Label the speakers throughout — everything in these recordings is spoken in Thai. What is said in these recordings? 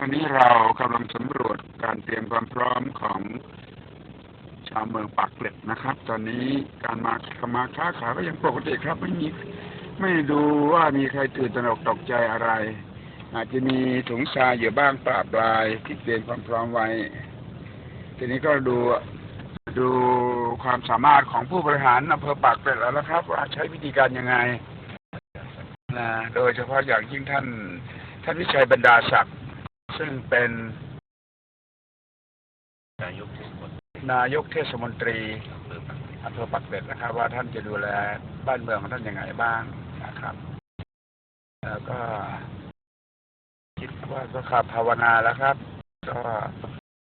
Speaker 1: วันนี้เรากำลังสำรวจการเตรียมความพร้อมของชาวเมืองปากเกร็ดนะครับ ตอนนี้การมามาค้าขายก็ยังปกติครับ ไม่มีไม่ดูว่ามีใครตื่นตระหนกตกใจอะไร อาจจะมีถุงทรายอยู่บ้างปราบลายที่เตรียมความพร้อมไว้ ทีนี้ก็ดูดูความสามารถของผู้บริหารอำเภอปากเกร็ดแล้วนะครับ ว่าใช้วิธีการยังไงนะโดยเฉพาะอย่างยิ่งท่านท่านวิชัยบรรดาศักดิ์ ซึ่งเป็น
Speaker 2: นายกเทศมนตรี
Speaker 1: นายกเทศมนตรี
Speaker 2: อำเภอปักเกร็ด
Speaker 1: นะครับ ว่าท่านจะดูแลบ้านเมืองของท่านยังไงบ้างนะครับ แล้วก็ คิดว่าก็ขาภาวนาแล้วครับ ก็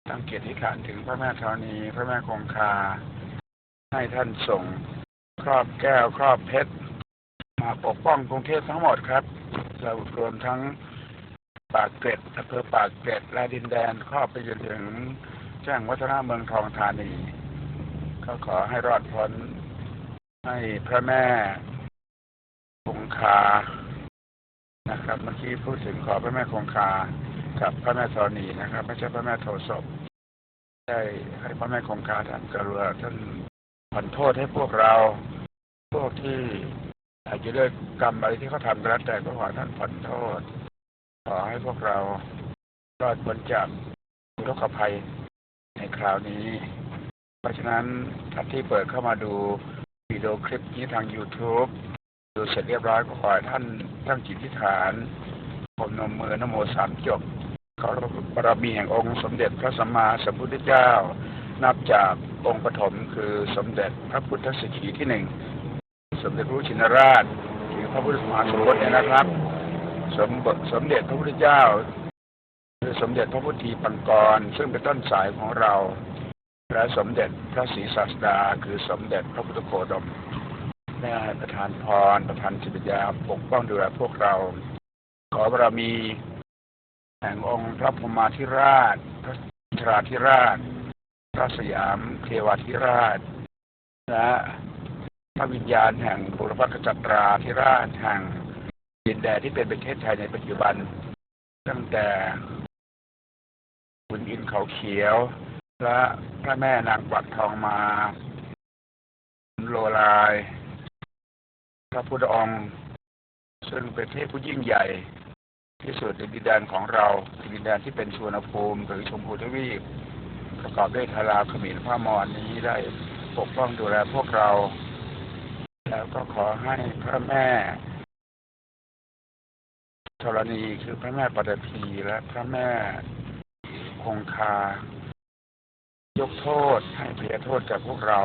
Speaker 1: ตั้งเกียรติฐานถึงพระแม่ธรณี พระแม่คงคา ให้ท่านส่งครอบแก้วครอบเพชรมาปกป้องกรุงเทพทั้งหมดครับเรารวมทั้ง ปากเกร็ดอำเภอปากเกร็ดและดินแดนครอบไปจนถึงแจ้งวัฒนาเมืองทองธานี ก็ขอให้รอดพ้นให้พระแม่คงคา นะครับ เมื่อกี้พูดถึงขอพระแม่คงคา กับพระแม่ธรณีนะครับ ไม่ใช่พระแม่โทศพได้ให้พระแม่คงคาท่านกรุณาท่านผ่อนโทษให้พวกเรา พวกที่อาจจะด้วยกรรมอะไรที่เขาทำก็แล้วแต่ก็ขอท่านผ่อนโทษ ขอให้พวกเรารอดพ้นจากอุทกภัยในคราวนี้ เพราะฉะนั้นท่านที่เปิดเข้ามาดูวิดีโอคลิปนี้ทาง YouTube ดูเสร็จเรียบร้อยก็ขอให้ท่านตั้งจิตทิฏฐานผมนมมือนโมสามจบขอรบบารมีแห่งองค์สมเด็จพระสัมมาสัมพุทธเจ้า นับจากองค์ปฐมคือสมเด็จพระพุทธสิขีที่หนึ่ง สมเด็จพระชินราช หรือพระพุทธมหาสมภพเนี่ยนะครับ สมบสมเด็จพระพุทธเจ้าคือสมเด็จพระพุทธีปังกร ซึ่งเป็นต้นสายของเราและสมเด็จพระศรีศาสดา คือสมเด็จพระพุทธโคดมได้ประทานพรประทานจิตญญาปกป้องดูแลพวกเรา ขอบารมีแห่งองค์พระพมาธิราช พระอินทราธิราช พระสยามเทวาธิราช และพระวิญญาณแห่งบุรพกจัตราธิราชแห่ง ดินแดนที่เป็นประเทศไทยในปัจจุบัน ตั้งแต่คุณอินเขาเขียว และพระแม่นางกวักทองมาโลลาย พระพุทธองค์ ซึ่งเป็นเทพผู้ยิ่งใหญ่ที่สุดในดินแดนของเราดินแดนที่เป็นชวนภูมิหรือชมพูทวีปประกอบด้วยทาราขมิ้นพระมรนี้ได้ปกป้องดูแลพวกเรา แล้วก็ขอให้พระแม่ ธรณีคือพระแม่ปฐพีและพระแม่คงคา ยกโทษให้เพียโทษกับพวกเรา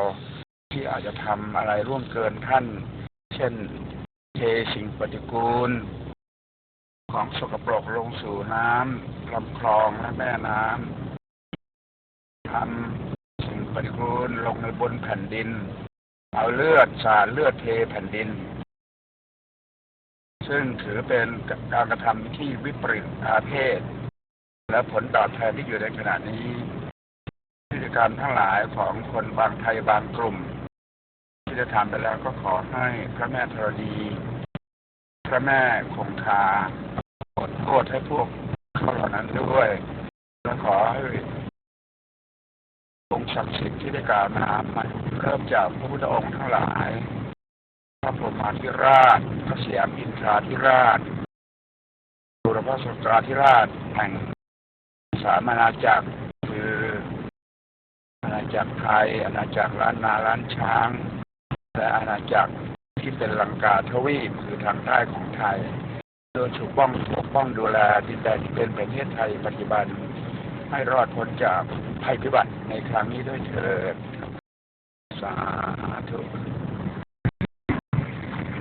Speaker 1: ที่อาจจะทำอะไรร่วงเกินท่าน เช่นเทสิ่งปฏิกูล ของสกปรกลงสู่น้ำลำคลองและแม่น้ำทำสิ่งปฏิกูลลงในบนแผ่นดิน เอาเลือดสาดเลือดเทแผ่นดิน ซึ่งถือเป็นการกระทำที่วิปริตอาเพศ และผลตอบแทนที่อยู่ในขณะนี้พฤติกรรมทั้งหลายของคนบางไทยบางกลุ่ม ที่จะทำไปแล้วก็ขอให้พระแม่ธรณีพระแม่คงคาขอโทษให้พวกเขาเหล่านั้นด้วยและขอให้องค์ศักดิ์สิทธิ์ที่ได้กล่าวนามาเริ่มจากพระพุทธองค์ทั้งหลาย พระพรหมาธิราช พระสยามอินทราธิราชบุรพสุตราธิราชแห่งสามอาณาจักรคืออาณาจักรไทย อาณาจักรล้านนาล้านช้าง และอาณาจักรที่เป็นลังกาทวีปคือทางใต้ของไทย โดยถูกป้องปกป้องดูแลดินแดนที่เป็นประเทศไทยปัจจุบันให้รอดพ้นจากภัยพิบัติในครั้งนี้ด้วยเถิด สาธุ